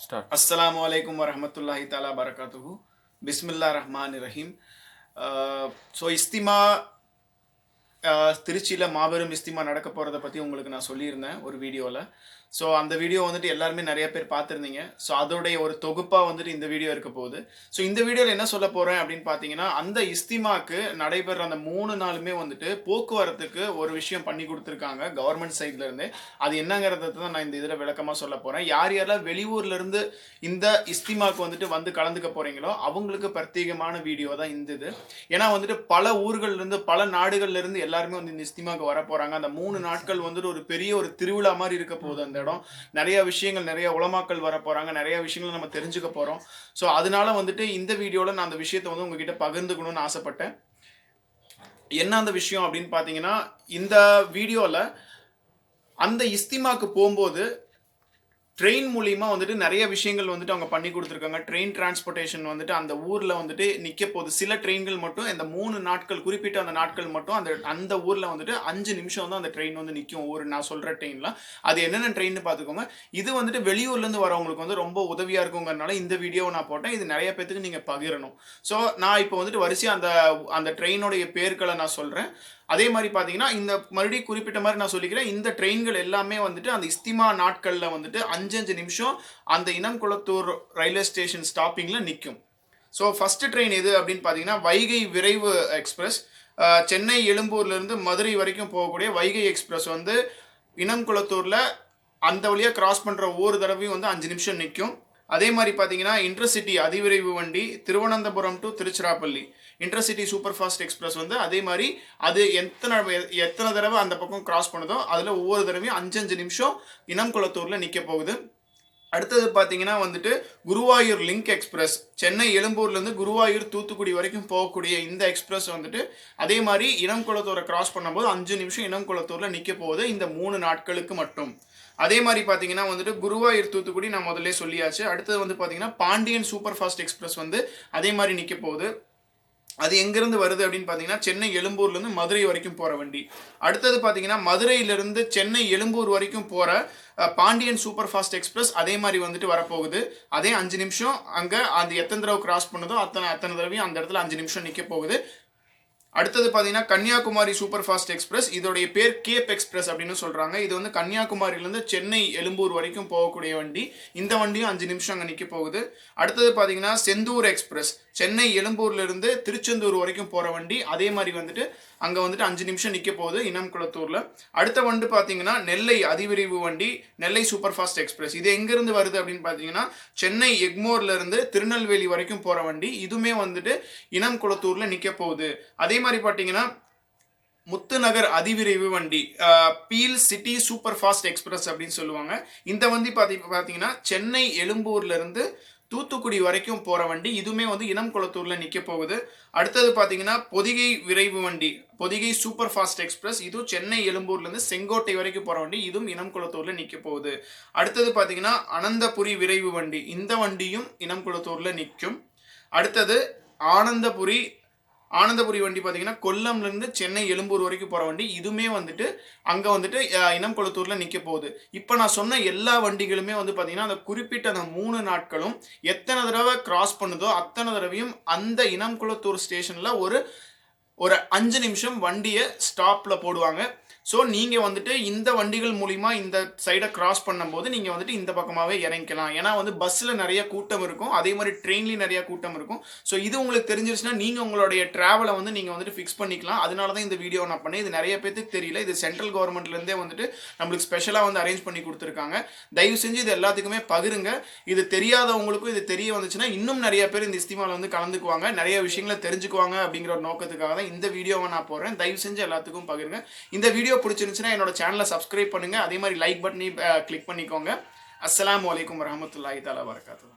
Start அஸ்லாம் வலைக்கம் வரமத்துல்லாஹி தாலா பரகாத்துஹு பிஸ்மில்லா ரஹ்மான் ரஹீம் ஸோ இஸ்திமா திருச்சியில் மாபெரும் இஸ்திமா நடக்க போகிறத பற்றி உங்களுக்கு நான் சொல்லியிருந்தேன் ஒரு வீடியோவில் ஸோ அந்த வீடியோ வந்துட்டு எல்லாருமே நிறைய பேர் பார்த்துருந்தீங்க. ஸோ அதோடைய ஒரு தொகுப்பாக வந்துட்டு இந்த வீடியோ இருக்க போகுது. ஸோ இந்த வீடியோவில் என்ன சொல்ல போகிறேன் அப்படின்னு பார்த்தீங்கன்னா அந்த இஸ்திமாக்கு நடைபெற அந்த மூணு நாளுமே வந்துட்டு போக்குவரத்துக்கு ஒரு விஷயம் பண்ணி கொடுத்துருக்காங்க கவர்மெண்ட் சைட்லேருந்து அது என்னங்கிறத தான் நான் இந்த இதில் விளக்கமாக சொல்ல போகிறேன் யார் யாரெல்லாம் வெளியூர்லேருந்து இந்த இஸ்திமாக்கு வந்துட்டு வந்து கலந்துக்க போகிறீங்களோ அவங்களுக்கு பிரத்யேகமான வீடியோ தான் இந்த இது. ஏன்னா வந்துட்டு பல ஊர்கள்லேருந்து பல நாடுகள்லேருந்து எல்லாருமே வந்து இந்த இஸ்திமாக்கு வர போகிறாங்க அந்த மூணு நாட்கள் வந்துட்டு ஒரு பெரிய ஒரு திருவிழா மாதிரி இருக்க போகுது அந்த இடம். நிறைய விஷயங்கள் நிறைய உலமாக்கள் வர போறாங்க. நிறைய விஷயங்கள் நம்ம தெரிஞ்சுக்க போறோம். ஸோ அதனால வந்துட்டு இந்த வீடியோவில் நான் அந்த விஷயத்தை வந்து உங்ககிட்ட பகிர்ந்துக்கணும்னு ஆசைப்பட்டேன். என்ன அந்த விஷயம் அப்படின்னு பார்த்தீங்கன்னா இந்த வீடியோவில் அந்த இஸ்திமாக்கு போகும்போது ட்ரெயின் மூலிமா வந்துட்டு நிறைய விஷயங்கள் வந்துட்டு அவங்க பண்ணி கொடுத்துருக்காங்க. ட்ரெயின் டிரான்ஸ்போர்ட்டேஷன் வந்துட்டு அந்த ஊரில் வந்துட்டு நிற்க போகுது. சில ட்ரெயின்கள் மட்டும் இந்த மூணு நாட்கள் குறிப்பிட்ட அந்த நாட்கள் மட்டும் அந்த அந்த ஊரில் வந்துட்டு அஞ்சு நிமிஷம் தான் அந்த ட்ரெயின் வந்து நிற்கும் ஒரு நான் சொல்கிற ட்ரெயின்லாம் அது என்னென்ன ட்ரெயின் பார்த்துக்கோங்க. இது வந்துட்டு வெளியூர்லேருந்து வரவங்களுக்கு வந்து ரொம்ப உதவியாக இருக்குங்கிறனால இந்த வீடியோவை நான் போட்டேன். இது நிறைய பேத்துக்கு நீங்கள் பகிரணும். ஸோ நான் இப்போ வந்துட்டு வரிசையாக அந்த அந்த ட்ரெயினுடைய பேர்களை நான் சொல்கிறேன் அதே மாதிரி பார்த்தீங்கன்னா இந்த மறுபடியும் குறிப்பிட்ட மாதிரி நான் சொல்லிக்கிறேன். இந்த ட்ரெயின்கள் எல்லாமே வந்துட்டு அந்த இஸ்திமா நாட்களில் வந்துட்டு அஞ்சு அஞ்சு நிமிஷம் அந்த இனம்குளத்தூர் ரயில்வே ஸ்டேஷன் ஸ்டாப்பிங்கில் நிற்கும் ஸோ ஃபஸ்ட்டு ட்ரெயின் எது அப்படின்னு பார்த்தீங்கன்னா வைகை விரைவு எக்ஸ்பிரஸ் சென்னை எழும்பூர்லேருந்து மதுரை வரைக்கும் போகக்கூடிய வைகை எக்ஸ்பிரஸ் வந்து இனம்குளத்தூரில் அந்த வழியாக கிராஸ் பண்ணுற ஒவ்வொரு தடவையும் வந்து அஞ்சு நிமிஷம் நிற்கும் அதே மாதிரி பார்த்தீங்கன்னா இன்டர்சிட்டி அதிவிரைவு வண்டி Thiruvananthapuram to Tiruchirappalli. Intercity super fast express வந்து அதே மாதிரி அது எத்தனை எத்தனை தடவை அந்த பக்கம் கிராஸ் பண்ணுதோ அதில் ஒவ்வொரு தடவையும் அஞ்சஞ்சு நிமிஷம் இனம் குளத்தூரில் நிற்க போகுது. அடுத்தது பார்த்தீங்கன்னா வந்துட்டு குருவாயூர் லிங்க் எக்ஸ்பிரஸ். சென்னை எழும்பூர்லேருந்து குருவாயூர் தூத்துக்குடி வரைக்கும் போகக்கூடிய இந்த எக்ஸ்பிரஸ் வந்துட்டு அதே மாதிரி இனம் குளத்தூரை கிராஸ் பண்ணும்போது அஞ்சு நிமிஷம் இனம் குளத்தூரில் நிற்க போகுது இந்த மூணு நாட்களுக்கு மட்டும். அதே மாதிரி பார்த்தீங்கன்னா வந்துட்டு குருவாயூர் தூத்துக்குடி நான் முதல்ல சொல்லியாச்சு. அடுத்தது வந்து பார்த்தீங்கன்னா பாண்டியன் சூப்பர் ஃபாஸ்ட் எக்ஸ்பிரஸ் வந்து அதே மாதிரி நிற்க போகுது. அது எங்கேருந்து வருது அப்படின்னு பார்த்தீங்கன்னா சென்னை எழும்பூர்லேருந்து மதுரை வரைக்கும் போகிற வண்டி. அடுத்தது பார்த்தீங்கன்னா மதுரையிலேருந்து சென்னை எழும்பூர் வரைக்கும் போகிற பாண்டியன் சூப்பர் ஃபாஸ்ட் எக்ஸ்பிரஸ் அதே மாதிரி வந்துட்டு வரப்போகுது. அதே அஞ்சு நிமிஷம் அங்கே அந்த எத்தனை தடவை கிராஸ் பண்ணுதோ அத்தனை அத்தனை தடவையும் அந்த இடத்துல அஞ்சு நிமிஷம் நிற்க போகுது. அடுத்தது பார்த்தீங்கன்னா கன்னியாகுமரி சூப்பர் ஃபாஸ்ட் எக்ஸ்பிரஸ். இதோடைய பேர் கேப் எக்ஸ்பிரஸ் அப்படின்னு சொல்கிறாங்க இது வந்து கன்னியாகுமரியிலேருந்து சென்னை எழும்பூர் வரைக்கும் போகக்கூடிய வண்டி. இந்த வண்டியும் அஞ்சு நிமிஷம் அங்கே நிற்க போகுது. அடுத்தது பார்த்தீங்கன்னா செந்தூர் எக்ஸ்பிரஸ். சென்னை எழும்பூர்லேருந்து திருச்செந்தூர் வரைக்கும் போகிற வண்டி. அதே மாதிரி வந்துட்டு அங்கே வந்துட்டு அஞ்சு நிமிஷம் நிற்க போகுது இனம் குளத்தூரில் அடுத்த வண்டி பார்த்தீங்கன்னா நெல்லை அதிவிரைவு வண்டி நெல்லை சூப்பர் ஃபாஸ்ட் எக்ஸ்பிரஸ். இது எங்கேருந்து வருது அப்படின்னு பார்த்தீங்கன்னா சென்னை எக்மோர்லேருந்து திருநெல்வேலி வரைக்கும் போகிற வண்டி. இதுவுமே வந்துட்டு இனம் குளத்தூரில் நிற்க போகுது. அதே மாதிரி பார்த்தீங்கன்னா முத்துநகர் அதிவிரைவு வண்டி pearl city super fast express அப்படின்னு சொல்லுவாங்க. இந்த வண்டி பார்த்தி பார்த்தீங்கன்னா சென்னை எழும்பூர்லேருந்து தூத்துக்குடி வரைக்கும் போகிற வண்டி. இதுவுமே வந்து இனம் குளத்தூரில் நிற்க போகுது. அடுத்தது பார்த்தீங்கன்னா பொதிகை விரைவு வண்டி பொதிகை சூப்பர் ஃபாஸ்ட் எக்ஸ்பிரஸ். இதுவும் சென்னை எழும்பூர்லேருந்து செங்கோட்டை வரைக்கும் போகிற வண்டி. இதுவும் இனம் குளத்தூரில் நிற்க போகுது. அடுத்தது பார்த்தீங்கன்னா அனந்தபுரி விரைவு வண்டி. இந்த வண்டியும் இனம் குளத்தூரில் நிற்கும் அடுத்தது ஆனந்தபுரி ஆனந்தபுரி வண்டி பார்த்தீங்கன்னா கொல்லம்லேருந்து சென்னை எழும்பூர் வரைக்கும் போகிற வண்டி. இதுவுமே வந்துட்டு அங்கே வந்துட்டு இனம் கொளத்தூரில் நிற்க போகுது. இப்போ நான் சொன்ன எல்லா வண்டிகளுமே வந்து பார்த்தீங்கன்னா அந்த குறிப்பிட்ட அந்த மூணு நாட்களும் எத்தனை தடவை கிராஸ் பண்ணுதோ அத்தனை தடவையும் அந்த இனம் குளத்தூர் ஸ்டேஷனில் ஒரு ஒரு அஞ்சு நிமிஷம் வண்டியை ஸ்டாப்பில் போடுவாங்க. ஸோ நீங்கள் வந்துட்டு இந்த வண்டிகள் மூலிமா இந்த சைடை கிராஸ் பண்ணும்போது நீங்கள் வந்துட்டு இந்த பக்கமாகவே இறங்கிக்கலாம். ஏன்னா வந்து பஸ்ஸில் நிறைய கூட்டம் இருக்கும். அதே மாதிரி ட்ரெயின்லேயும் நிறைய கூட்டம் இருக்கும். ஸோ இது உங்களுக்கு தெரிஞ்சிருச்சுன்னா நீங்கள் உங்களுடைய ட்ராவலை வந்து நீங்கள் வந்துட்டு ஃபிக்ஸ் பண்ணிக்கலாம். அதனால தான் இந்த வீடியோ நான் பண்ணேன். இது நிறைய பேருக்கு தெரியல. இது சென்ட்ரல் கவர்மெண்ட்லேருந்தே வந்துட்டு நம்மளுக்கு ஸ்பெஷலாக வந்து அரேஞ்ச் பண்ணி கொடுத்துருக்காங்க. தயவு செஞ்சு இது எல்லாத்துக்குமே பகிருங்க. இது தெரியாதவங்களுக்கும் இது தெரிய வந்துச்சுன்னா இன்னும் நிறைய பேர் இந்த இஸ்திமாவில் வந்து கலந்துக்குவாங்க. நிறைய விஷயங்களை தெரிஞ்சுக்குவாங்க அப்படிங்கிற ஒரு நோக்கத்துக்காக தான் இந்த வீடியோவை நான் போடுறேன். தயவு செஞ்சு எல்லாத்துக்கும் பகிருங்க. இந்த வீடியோ பிடிச்சிருந்துச்சுன்னா என்னோட சேனலை சப்ஸ்கிரைப் பண்ணுங்க. அதே மாதிரி லைக் பட்டனையும் கிளிக் பண்ணிக்கோங்க. அஸ்லாம் வலைக்கம் வரமத்துல்லாஹி தஆலா வரகாத்துஹு